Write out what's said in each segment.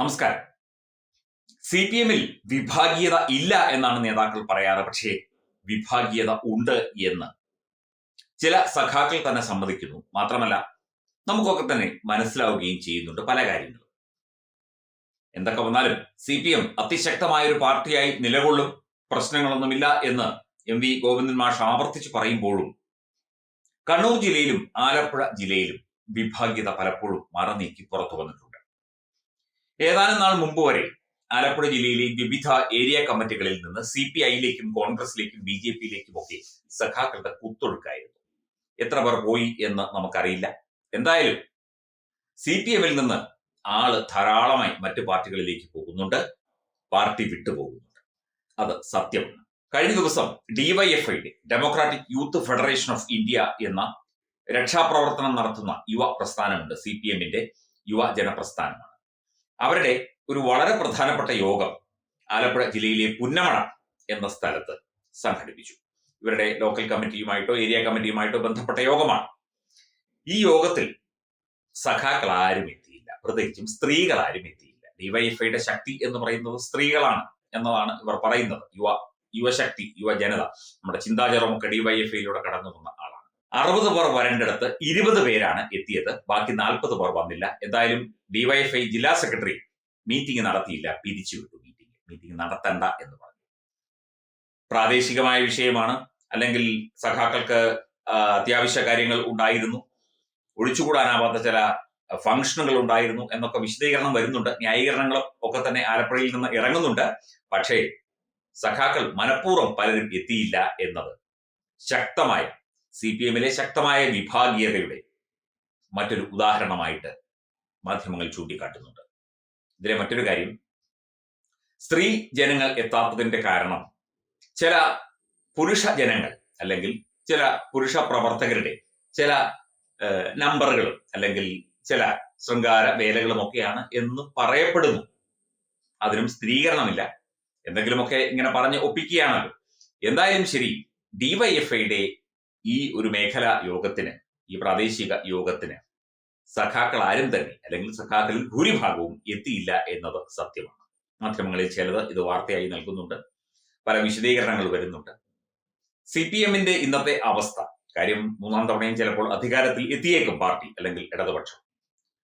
നമസ്കാരം. C P എമ്മിൽ വിഭാഗീയത ഇല്ല എന്നാണ് നേതാക്കൾ പറയാറ്. പക്ഷേ വിഭാഗീയത ഉണ്ട് എന്ന്. ചില സഖാക്കൾ തന്നെ സമ്മതിക്കുന്നു. മാത്രമല്ല നമുക്കൊക്കെ തന്നെ മനസ്സിലാവുകയും ചെയ്യുന്നുണ്ട് പല കാര്യങ്ങളും. എന്തൊക്കെ വന്നാലും സി പി എം അതിശക്തമായ ഒരു പാർട്ടിയായി നിലകൊള്ളും പ്രശ്നങ്ങളൊന്നുമില്ല എന്ന് എം വി ഗോവിന്ദൻ മാഷ് ആവർത്തിച്ച് പറയുമ്പോഴും കണ്ണൂർ ജില്ലയിലും ആലപ്പുഴ ജില്ലയിലും വിഭാഗീയത പലപ്പോഴും മറനീക്കി പുറത്തു വന്നിട്ടുണ്ട്. ഏതാനും നാൾ മുമ്പ് വരെ ആലപ്പുഴ ജില്ലയിലെ വിവിധ ഏരിയ കമ്മിറ്റികളിൽ നിന്ന് സി പി ഐയിലേക്കും കോൺഗ്രസിലേക്കും ബി ജെ പിയിലേക്കും ഒക്കെ സഖാക്കളുടെ കുത്തൊഴുക്കായിരുന്നു. എത്ര പേർ പോയി എന്ന് നമുക്കറിയില്ല. എന്തായാലും സി പി എമ്മിൽ നിന്ന് ആൾ ധാരാളമായി മറ്റു പാർട്ടികളിലേക്ക് പോകുന്നുണ്ട്. പാർട്ടി വിട്ടുപോകുന്നുണ്ട് അത് സത്യമാണ്. കഴിഞ്ഞ ദിവസം ഡിവൈഎഫ്ഐയുടെ democratic youth federation of India എന്ന രക്ഷാപ്രവർത്തനം നടത്തുന്ന യുവ പ്രസ്ഥാനമുണ്ട് സി പി എമ്മിന്റെ യുവ അവരുടെ ഒരു വളരെ പ്രധാനപ്പെട്ട യോഗം ആലപ്പുഴ ജില്ലയിലെ പുന്നമണ എന്ന സ്ഥലത്ത് സംഘടിപ്പിച്ചു. ഇവരുടെ ലോക്കൽ കമ്മിറ്റിയുമായിട്ടോ ഏരിയ കമ്മിറ്റിയുമായിട്ടോ ബന്ധപ്പെട്ട യോഗമാണ്. ഈ യോഗത്തിൽ സഖാക്കൾ ആരും എത്തിയില്ല. പ്രത്യേകിച്ചും സ്ത്രീകൾ ആരും എത്തിയില്ല ഡിവൈഎഫ്ഐയുടെ ശക്തി എന്ന് പറയുന്നത് സ്ത്രീകളാണ് എന്നതാണ് ഇവർ പറയുന്നത്. യുവ യുവശക്തി യുവജനത. നമ്മുടെ ചിന്താചരമൊക്കെ ഡിവൈഎഫ്ഐയിലൂടെ കടന്നു വന്ന അറുപത് പേർ വരേണ്ടടുത്ത് ഇരുപത് പേരാണ് എത്തിയത്. ബാക്കി നാൽപ്പത് പേർ വന്നില്ല. എന്തായാലും ഡിവൈഎഫ്ഐ ജില്ലാ സെക്രട്ടറി മീറ്റിംഗ് നടത്തിയില്ല. പിരിച്ചുവിട്ടു മീറ്റിംഗ്. മീറ്റിംഗ് നടത്തണ്ട എന്ന് പറഞ്ഞു. പ്രാദേശികമായ വിഷയമാണ്. അല്ലെങ്കിൽ സഖാക്കൾക്ക് അത്യാവശ്യ കാര്യങ്ങൾ ഉണ്ടായിരുന്നു. ഒഴിച്ചുകൂടാനാവാത്ത ചില ഫംഗ്ഷനുകൾ ഉണ്ടായിരുന്നു എന്നൊക്കെ വിശദീകരണം വരുന്നുണ്ട്. ന്യായീകരണങ്ങളും ഒക്കെ തന്നെ ആലപ്പുഴയിൽ നിന്ന് ഇറങ്ങുന്നുണ്ട്. പക്ഷേ സഖാക്കൾ മനഃപൂർവം പലരും എത്തിയില്ല എന്നത് ശക്തമായ സി പി എമ്മിലെ ശക്തമായ വിഭാഗീയതയുടെ മറ്റൊരു ഉദാഹരണമായിട്ട് മാധ്യമങ്ങൾ ചൂണ്ടിക്കാട്ടുന്നുണ്ട്. ഇതിലെ മറ്റൊരു കാര്യം സ്ത്രീ ജനങ്ങൾ എത്താത്തതിന്റെ കാരണം ചില പുരുഷ ജനങ്ങൾ അല്ലെങ്കിൽ ചില പുരുഷ പ്രവർത്തകരുടെ ചില നമ്പറുകളും അല്ലെങ്കിൽ ചില ശൃംഗാര വേലകളും ഒക്കെയാണ് എന്ന് പറയപ്പെടുന്നു. അതിനും സ്ഥിരീകരണമില്ല. എന്തെങ്കിലുമൊക്കെ ഇങ്ങനെ പറഞ്ഞ് ഒപ്പിക്കുകയാണല്ലോ. എന്തായാലും ശരി ഡിവൈഎഫ്ഐയുടെ ഈ ഒരു മേഖല യോഗത്തിന് ഈ പ്രാദേശിക യോഗത്തിന് സഖാക്കൾ ആരും തന്നെ അല്ലെങ്കിൽ സഖാക്കളിൽ ഭൂരിഭാഗവും എത്തിയില്ല എന്നത് സത്യമാണ്. മാധ്യമങ്ങളിൽ ചിലത് ഇത് വാർത്തയായി നൽകുന്നുണ്ട്. പല വിശദീകരണങ്ങൾ വരുന്നുണ്ട്. സി പി എമ്മിന്റെ ഇന്നത്തെ അവസ്ഥ കാര്യം മൂന്നാം തവണയും ചിലപ്പോൾ അധികാരത്തിൽ എത്തിയേക്കും പാർട്ടി അല്ലെങ്കിൽ ഇടതുപക്ഷം.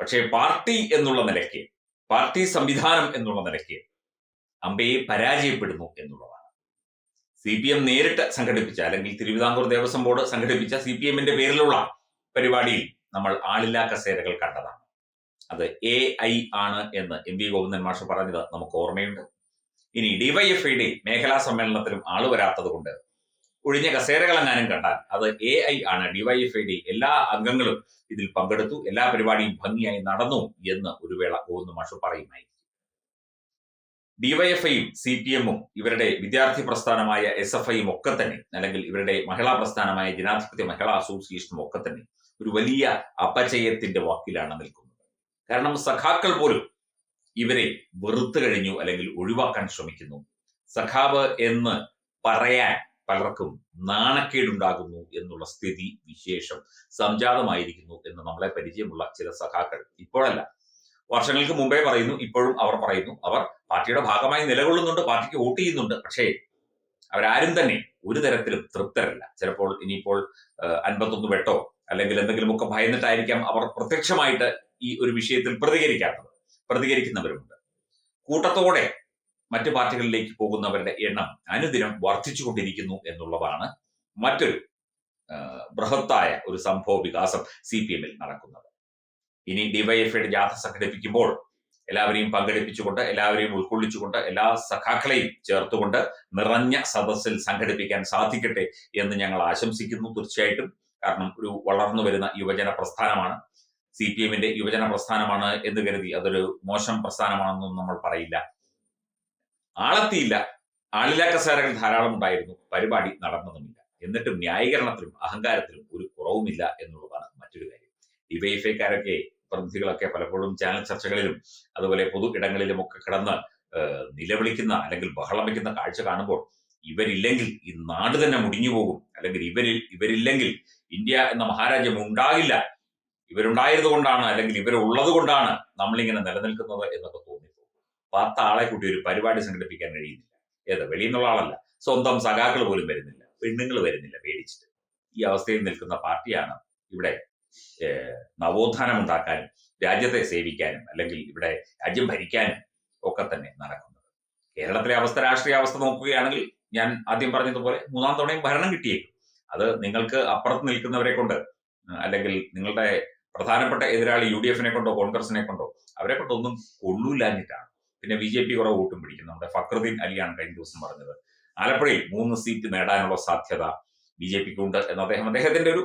പക്ഷേ പാർട്ടി എന്നുള്ള നിലയ്ക്ക് പാർട്ടി സംവിധാനം എന്നുള്ള നിലയ്ക്ക് അമ്പയെ പരാജയപ്പെടുന്നു എന്നുള്ളതാണ്. സി പി എം നേരിട്ട് സംഘടിപ്പിച്ച അല്ലെങ്കിൽ തിരുവിതാംകൂർ ദേവസ്വം ബോർഡ് സംഘടിപ്പിച്ച സി പി എമ്മിന്റെ പേരിലുള്ള പരിപാടിയിൽ നമ്മൾ ആളില്ലാ കസേരകൾ കണ്ടതാണ്. അത് എ ഐ ആണ് എന്ന് എം വി ഗോവിന്ദൻ മാഷ് പറഞ്ഞത് നമുക്ക് ഓർമ്മയുണ്ട്. ഇനി ഡിവൈഎഫ്ഐയുടെ മേഖലാ സമ്മേളനത്തിലും ആൾ വരാത്തത് കൊണ്ട് ഒഴിഞ്ഞ കസേരകൾ എങ്ങാനും കണ്ടാൽ അത് എ ഐ ആണ് ഡിവൈഎഫ്ഐയുടെ എല്ലാ അംഗങ്ങളും ഇതിൽ പങ്കെടുത്തു എല്ലാ പരിപാടിയും ഭംഗിയായി നടന്നു എന്ന് ഒരു വേള ഗോവിന്ദ മാഷ് പറയുമായി. ഡിവൈഎഫ്ഐയും സി പി എമ്മും ഇവരുടെ വിദ്യാർത്ഥി പ്രസ്ഥാനമായ എസ് എഫ് ഐയും ഒക്കെ തന്നെ അല്ലെങ്കിൽ ഇവരുടെ മഹിളാ പ്രസ്ഥാനമായ ജനാധിപത്യ മഹിളാ അസോസിയേഷനും ഒക്കെ തന്നെ ഒരു വലിയ അപചയത്തിന്റെ വാക്കിലാണ് നിൽക്കുന്നത്. കാരണം സഖാക്കൾ പോലും ഇവരെ വെറുത്തു കഴിഞ്ഞു അല്ലെങ്കിൽ ഒഴിവാക്കാൻ ശ്രമിക്കുന്നു. സഖാവ് എന്ന് പറയാൻ പലർക്കും നാണക്കേടുണ്ടാകുന്നു എന്നുള്ള സ്ഥിതി വിശേഷം സംജാതമായിരിക്കുന്നു എന്ന് നമ്മളെ പരിചയമുള്ള ചില സഖാക്കൾ ഇപ്പോഴല്ല വർഷങ്ങൾക്ക് മുമ്പേ പറയുന്നു ഇപ്പോഴും അവർ പറയുന്നു. അവർ പാർട്ടിയുടെ ഭാഗമായി നിലകൊള്ളുന്നുണ്ട് പാർട്ടിക്ക് വോട്ട് ചെയ്യുന്നുണ്ട്. പക്ഷേ അവരാരും തന്നെ ഒരു തരത്തിലും തൃപ്തരല്ല. ചിലപ്പോൾ ഇനിയിപ്പോൾ അൻപത്തൊന്ന് വെട്ടോ അല്ലെങ്കിൽ എന്തെങ്കിലുമൊക്കെ ഭയന്നിട്ടായിരിക്കാം അവർ പ്രത്യക്ഷമായിട്ട് ഈ ഒരു വിഷയത്തിൽ പ്രതികരിക്കാത്തത് പ്രതികരിക്കുന്നവരുമുണ്ട്. കൂട്ടത്തോടെ മറ്റു പാർട്ടികളിലേക്ക് പോകുന്നവരുടെ എണ്ണം അനുദിനം വർദ്ധിച്ചുകൊണ്ടിരിക്കുന്നു എന്നുള്ളതാണ് മറ്റൊരു ബൃഹത്തായ ഒരു സംഭവ വികാസം സി പി എമ്മിൽ നടക്കുന്നത്. ഇനി ഡിവൈഎഫ്ഐയുടെ ജാഥ സംഘടിപ്പിക്കുമ്പോൾ എല്ലാവരെയും പങ്കെടുപ്പിച്ചുകൊണ്ട് എല്ലാവരെയും ഉൾക്കൊള്ളിച്ചുകൊണ്ട് എല്ലാ സഖാക്കളെയും ചേർത്തുകൊണ്ട് നിറഞ്ഞ സദസ്സിൽ സംഘടിപ്പിക്കാൻ സാധിക്കട്ടെ എന്ന് ഞങ്ങൾ ആശംസിക്കുന്നു തീർച്ചയായിട്ടും. കാരണം ഒരു വളർന്നു വരുന്ന യുവജന പ്രസ്ഥാനമാണ്. സി പി എമ്മിന്റെ യുവജന പ്രസ്ഥാനമാണ് എന്ന് കരുതി അതൊരു മോശം പ്രസ്ഥാനമാണെന്നും നമ്മൾ പറയില്ല. ആളെത്തിയില്ല. ആളില്ലാ കസേരകൾ ധാരാളം ഉണ്ടായിരുന്നു. പരിപാടി നടന്നതുമില്ല എന്നിട്ടും ന്യായീകരണത്തിലും അഹങ്കാരത്തിലും ഒരു കുറവുമില്ല എന്നുള്ളതാണ് മറ്റൊരു കാര്യം. ഡിവൈഎഫ്ഐക്കാരൊക്കെ പ്രതിനിധികളൊക്കെ പലപ്പോഴും ചാനൽ ചർച്ചകളിലും അതുപോലെ പൊതു ഇടങ്ങളിലും ഒക്കെ കിടന്ന് നിലവിളിക്കുന്ന അല്ലെങ്കിൽ ബഹളം വയ്ക്കുന്ന കാഴ്ച കാണുമ്പോൾ ഇവരില്ലെങ്കിൽ ഈ നാട് തന്നെ മുടിഞ്ഞു പോകും. അല്ലെങ്കിൽ ഇവരിൽ ഇവരില്ലെങ്കിൽ ഇന്ത്യ എന്ന മഹാരാജ്യം ഉണ്ടാകില്ല. ഇവരുണ്ടായത് കൊണ്ടാണ് അല്ലെങ്കിൽ ഇവരുള്ളത് കൊണ്ടാണ് നമ്മളിങ്ങനെ നിലനിൽക്കുന്നത് എന്നൊക്കെ തോന്നിപ്പോകും. പത്ത് ആളെ കൂട്ടി ഒരു പരിപാടി സംഘടിപ്പിക്കാൻ കഴിയുന്നില്ല. ഏത് വെളിയിൽ നിന്നുള്ള ആളല്ല. സ്വന്തം സഖാക്കൾ പോലും വരുന്നില്ല. പെണ്ണുങ്ങൾ വരുന്നില്ല. പേടിച്ചിട്ട്. ഈ അവസ്ഥയിൽ നിൽക്കുന്ന പാർട്ടിയാണ് ഇവിടെ നവോത്ഥാനം ഉണ്ടാക്കാനും രാജ്യത്തെ സേവിക്കാനും അല്ലെങ്കിൽ ഇവിടെ രാജ്യം ഭരിക്കാനും ഒക്കെ തന്നെ നടക്കുന്നത്. കേരളത്തിലെ അവസ്ഥ രാഷ്ട്രീയ അവസ്ഥ നോക്കുകയാണെങ്കിൽ ഞാൻ ആദ്യം പറഞ്ഞതുപോലെ മൂന്നാം തവണയും ഭരണം കിട്ടിയേക്കും. അത് നിങ്ങൾക്ക് അപ്പുറത്ത് നിൽക്കുന്നവരെ കൊണ്ട് അല്ലെങ്കിൽ നിങ്ങളുടെ പ്രധാനപ്പെട്ട എതിരാളി യു ഡി എഫിനെ കൊണ്ടോ കോൺഗ്രസിനെ കൊണ്ടോ അവരെ കൊണ്ടോ ഒന്നും കൊള്ളൂലാഞ്ഞിട്ടാണ് പിന്നെ ബി ജെ പി കുറെ വോട്ടും പിടിക്കും. നമ്മുടെ ഫക്രുദ്ദീൻ അലിയാണ് കഴിഞ്ഞ ദിവസം പറഞ്ഞത്. ആലപ്പുഴയിൽ മൂന്ന് സീറ്റ് നേടാനുള്ള സാധ്യത ബി ജെ പിക്ക് ഉണ്ട് എന്ന് അദ്ദേഹം അദ്ദേഹത്തിന്റെ ഒരു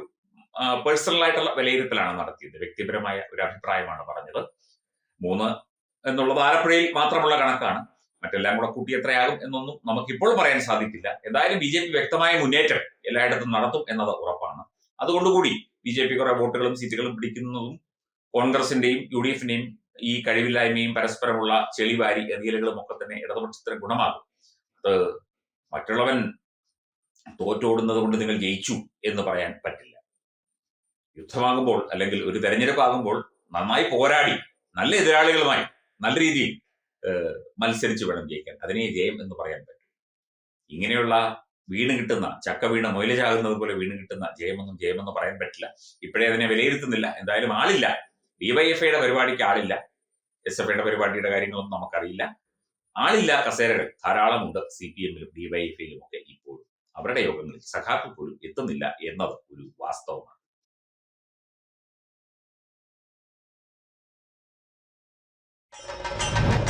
പേഴ്സണൽ ആയിട്ടുള്ള വിലയിരുത്തലാണ് നടത്തിയത്. വ്യക്തിപരമായ ഒരു അഭിപ്രായമാണ് പറഞ്ഞത്. മൂന്ന് എന്നുള്ളത് ആലപ്പുഴയിൽ മാത്രമുള്ള കണക്കാണ്. മറ്റെല്ലാം കൂടെ കൂട്ടി എത്രയാകും എന്നൊന്നും നമുക്കിപ്പോൾ പറയാൻ സാധിക്കില്ല. എന്തായാലും ബി ജെ പി വ്യക്തമായ മുന്നേറ്റം എല്ലായിടത്തും നടത്തും എന്നത് ഉറപ്പാണ്. അതുകൊണ്ടുകൂടി ബി ജെ പി കുറെ വോട്ടുകളും സീറ്റുകളും പിടിക്കുന്നതും കോൺഗ്രസിന്റെയും യു ഡി എഫിന്റെയും ഈ കഴിവില്ലായ്മയും പരസ്പരമുള്ള ചെളിവാരി എറിയലുകളും ഒക്കെ തന്നെ ഇടതുപക്ഷത്തിന് ഗുണമാകും. അത് മറ്റുള്ളവൻ തോറ്റോടുന്നത് കൊണ്ട് നിങ്ങൾ ജയിച്ചു എന്ന് പറയാൻ പറ്റില്ല. യുദ്ധമാകുമ്പോൾ അല്ലെങ്കിൽ ഒരു തെരഞ്ഞെടുപ്പ് ആകുമ്പോൾ നന്നായി പോരാടി നല്ല എതിരാളികളുമായി നല്ല രീതിയിൽ മത്സരിച്ച് വേണം ജയിക്കാൻ. അതിനെ ജയം എന്ന് പറയാൻ പറ്റും. ഇങ്ങനെയുള്ള വീണ് കിട്ടുന്ന ചക്ക വീണ് മൊയിലജാകുന്നത് പോലെ വീണ് കിട്ടുന്ന ജയമൊന്നും ജയമെന്ന് പറയാൻ പറ്റില്ല. ഇപ്പോഴേ അതിനെ വിലയിരുത്തുന്നില്ല. എന്തായാലും ആളില്ല. ഡിവൈഎഫ്ഐയുടെ പരിപാടിക്ക് ആളില്ല. എസ് എഫ് ഐയുടെ പരിപാടിയുടെ കാര്യങ്ങളൊന്നും നമുക്കറിയില്ല. ആളില്ല കസേരകൾ. ധാരാളമുണ്ട് സി പി എമ്മിലും ഡിവൈഎഫ്ഐയിലും ഒക്കെ ഇപ്പോഴും. അവരുടെ യോഗങ്ങളിൽ സഖാക്കൾ പോലും എത്തുന്നില്ല എന്നത് ഒരു വാസ്തവമാണ്.